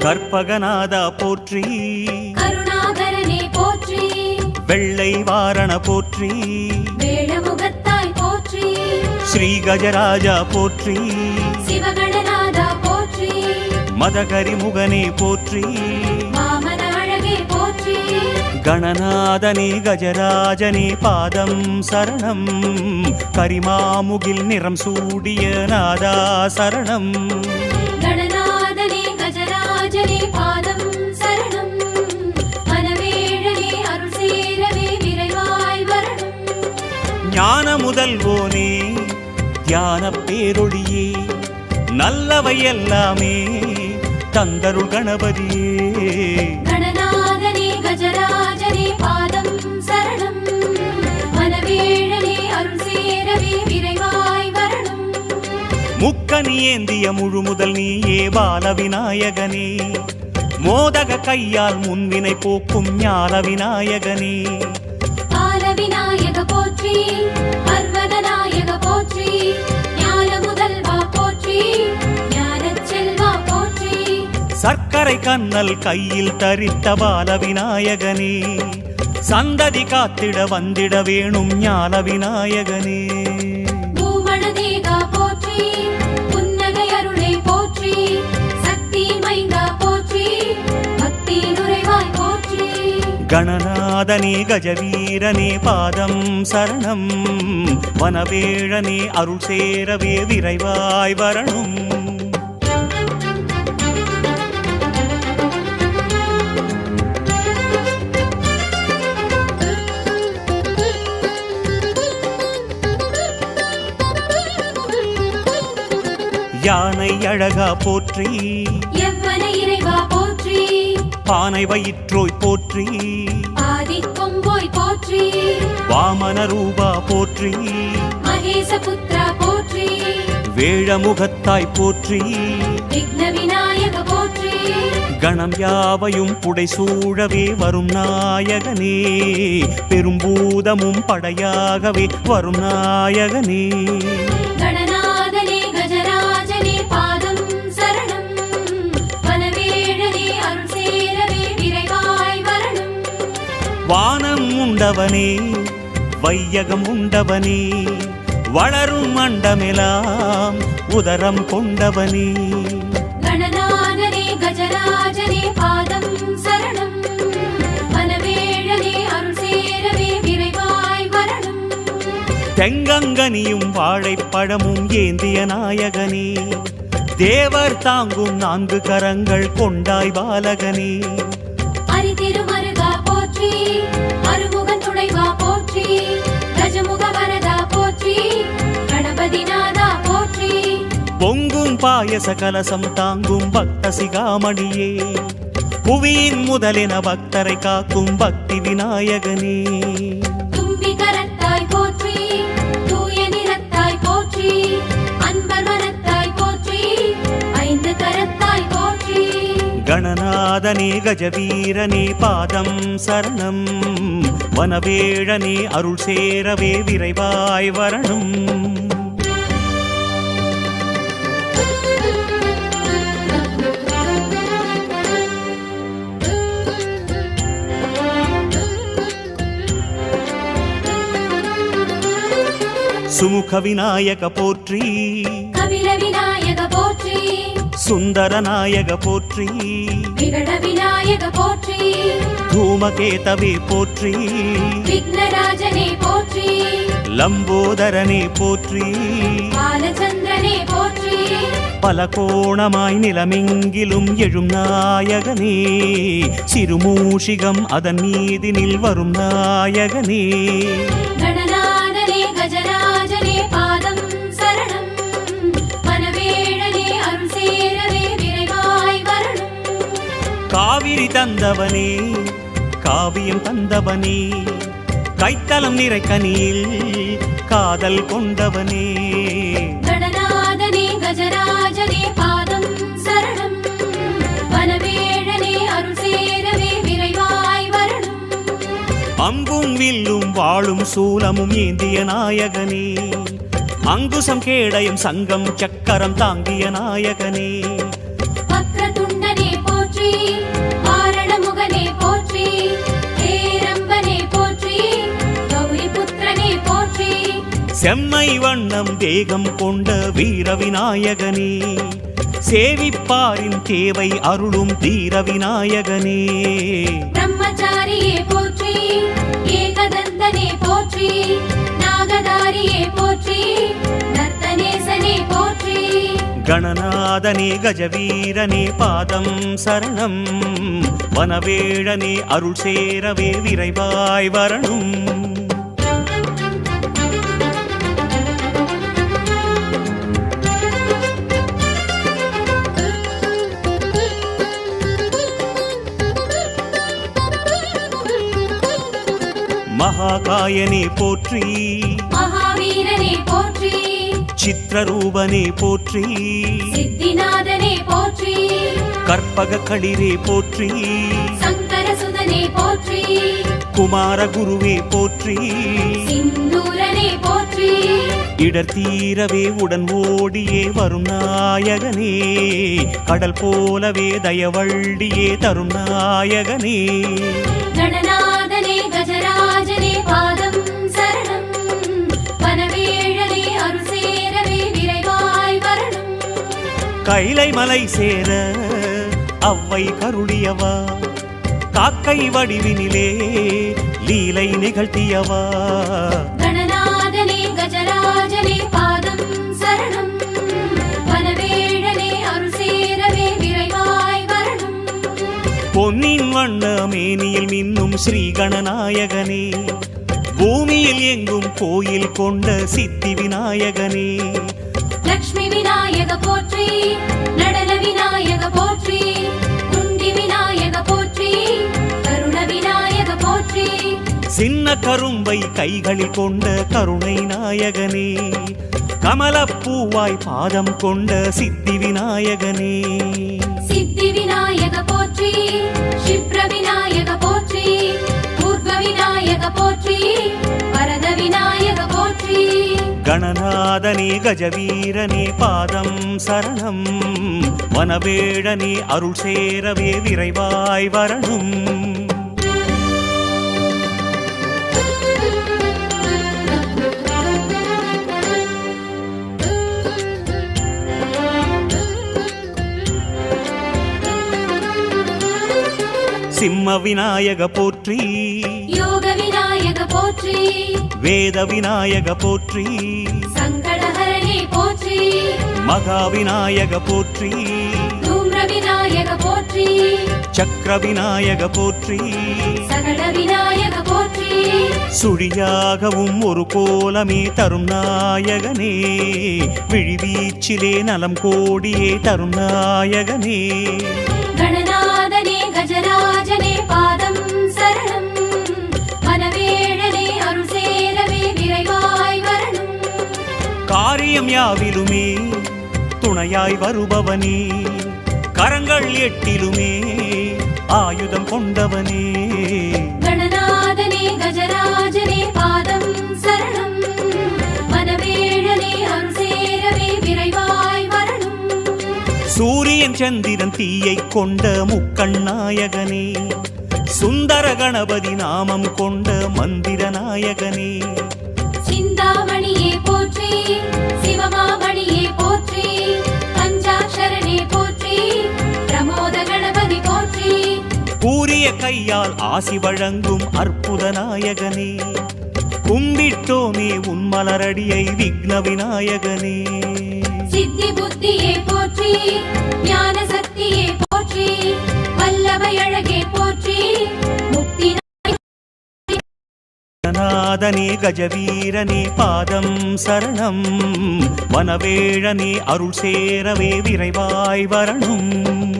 கற்பகநாதா போற்றி. கருணாகரனே போற்றி. வெள்ளை வாரண போற்றி. வேழமுகத்தாய் போற்றி. ஸ்ரீ கஜராஜா போற்றி. சிவகணநாதா போற்றி. மதகரி முகனே போற்றி. வாமன அழகே போற்றி. கணநாதனே கஜராஜனே பாதம் சரணம். கரிமாமுகில் நிறம் சூடிய நாதா சரணம். ஞான முதல்வோனே தியான பேரொழியே நல்லவை எல்லாமே தந்தருள் கணபதியே. முக்கனி ஏந்திய முழு முதல் நீயே பால விநாயகனே மோதக கையால் முன்வினை போக்கும் ஞான விநாயகனே பால விநாயக போற்றி பர்வத நாயக போற்றி ஞான முதல்வா போற்றி ஞானச் செல்வா போற்றி. சர்க்கரை கண்ணல் கையில் தரித்த பால விநாயகனே சந்ததி காத்திட வந்திட வேணும் ஞான விநாயகனே கணநாதனே கஜவீரனே பாதம் சரணம். வனவேழனே அருள் சேரவே விரைவாய் வரணும். யானை அழகா போற்றி. இறைவா போற்றி. பானை வயிற்றோய் போற்றி. ஆதிக்கொம்போய் போற்றி. வாமன ரூபா போற்றி. மகேச புத்ரா போற்றி. வேழமுகத்தாய் போற்றி. போற்றி. கணம் யாவையும் புடை சூழவே வரும் நாயகனே. பெரும்பூதமும் படையாகவே வரும் நாயகனே. வானம் உண்டவனே வையகம் உண்டவனே வளரும் மண்டமெலாம் உதரம் கொண்டவனே. கஜராஜனே பாதம் சரணம். தெங்கங்கனியும் வாழைப்பழமும் ஏந்திய நாயகனே தேவர் தாங்கும் நான்கு கரங்கள் கொண்டாய் பாலகனே. பொங்கும் பாயச கலசம் தாங்கும் பக்த சிகாமணியே. புவியின் முதலென பக்தரை காக்கும் பக்தி விநாயகனே. கணநாதனே கஜவீரனே பாதம் சரணம். வனவேழனே அருள் சேரவே விரைவாய் வரணும். சுமுக விநாயக போற்றி. கபில விநாயக போற்றி. சுந்தர நாயக போற்றி. விகட விநாயக போற்றி. தூமகேதவே போற்றி. விக்னராஜனே போற்றி. லம்போதரனே போற்றி. பாலச்சந்திரனே போற்றி. பல கோணமாய் நிலமெங்கிலும் எழும் நாயகனே. சிறுமூஷிகம் அதன் மீதினில் வரும் நாயகனே. காவிரி தந்தவனே காவியம் தந்தவனே கைத்தலம் நிறைக்கனியில் காதல் கொண்டவனே. அம்பும் வில்லும் வாளும் சூலமும் ஏந்திய நாயகனே. அங்குசம் கேடயம் சங்கம் சக்கரம் தாங்கிய நாயகனே. செம்மை வண்ணம் தேகம் கொண்ட வீர விநாயகனே சேவிப்பாரின் தேவை அருளும் தீர விநாயகனே பிரம்மச்சாரியே போற்றி ஏகதந்தனே போற்றி நாகதாரியே போற்றி நர்த்தநேசனே போற்றி. கணநாதனே கஜவீரனே பாதம் சரணம். வனவேழனே அருள் சேரவே விரைவாய் வரணும். மகாகாயனே போற்றி. மகாவீரனே போற்றி. சித்திரரூபனே போற்றி. சித்திநாதனே போற்றி. கற்பக களிரே போற்றி. சங்கரசுதனே போற்றி. குமார குருவே போற்றி. சிந்தூரனே போற்றி. இடர் தீரவே உடன் ஓடியே வரும் நாயகனே. கடல் போலவே தயவள்ளியே தரும் நாயகனே. கைலை மலை சேர அவ்வை கருளியவா? காக்கை வடிவினிலே லீலை நிகழ்த்தியவா? பொன்னின் வண்ண மேனியில் மின்னும் ஸ்ரீ கணநாயகனே பூமியில் எங்கும் கோயில் கொண்ட சித்தி விநாயகனே. லக்ஷ்மி விநாயக போற்றி நடன விநாயக போற்றி குண்டி விநாயக போற்றி கருண விநாயக போற்றி. சின்ன கரும்பை கைகளில் கொண்ட கருணை நாயகனே கமலப்பூவாய் பாதம் கொண்ட சித்தி விநாயகனே. சித்தி விநாயக போற்றி க்ஷிப்ர விநாயக போற்றி பூர்வ விநாயக போற்றி வரத விநாயக கணநாதனே கஜவீரனே பாதம் சரணம். வனவேழனே அருள் சேரவே விரைவாய் வரணும். சிம்ம விநாயக போற்றி போற்றி. வேத விநாயக போற்றி. சங்கடஹரணே போற்றி. மகா விநாயக போற்றி. தூம்ர விநாயக போற்றி. சக்கர விநாயக போற்றி. சகல விநாயக போற்றி. சுழியாகவும் ஒரு கோலமே தரும் நாயகனே. விழிவீச்சிலே நலம் கோடியே தரும் நாயகனே. கணநாதனே கஜராஜனே காரியம் யாவிலுமே துணையாய் வருபவனே. கரங்கள் எட்டிலுமே ஆயுதம் கொண்டவனே. கணநாதனே கஜராஜனே பாதம் சரணம். மனவேழனே அருள் சேரவே விரைவாய் வரணும் சூரியன் சந்திரன் தீயை கொண்ட முக்கண்ணாயகனே சுந்தர கணபதி நாமம் கொண்ட மந்திர நாயகனே. சிந்தாமணியே போற்றி. கூறிய கையால் ஆசி வழங்கும் அற்புத நாயகனே. கும்பிட்டோமே உன் மலரடியை விக்ன விநாயகனே. சித்தி புத்தியே போற்றி ஞான சக்தியே போற்றி வல்லபை அழகே போற்றி முக்தி நாதனே கஜவீரனே பாதம் சரணம் வனவேழனே அருள் சேரவே விரைவாய் வரணும்.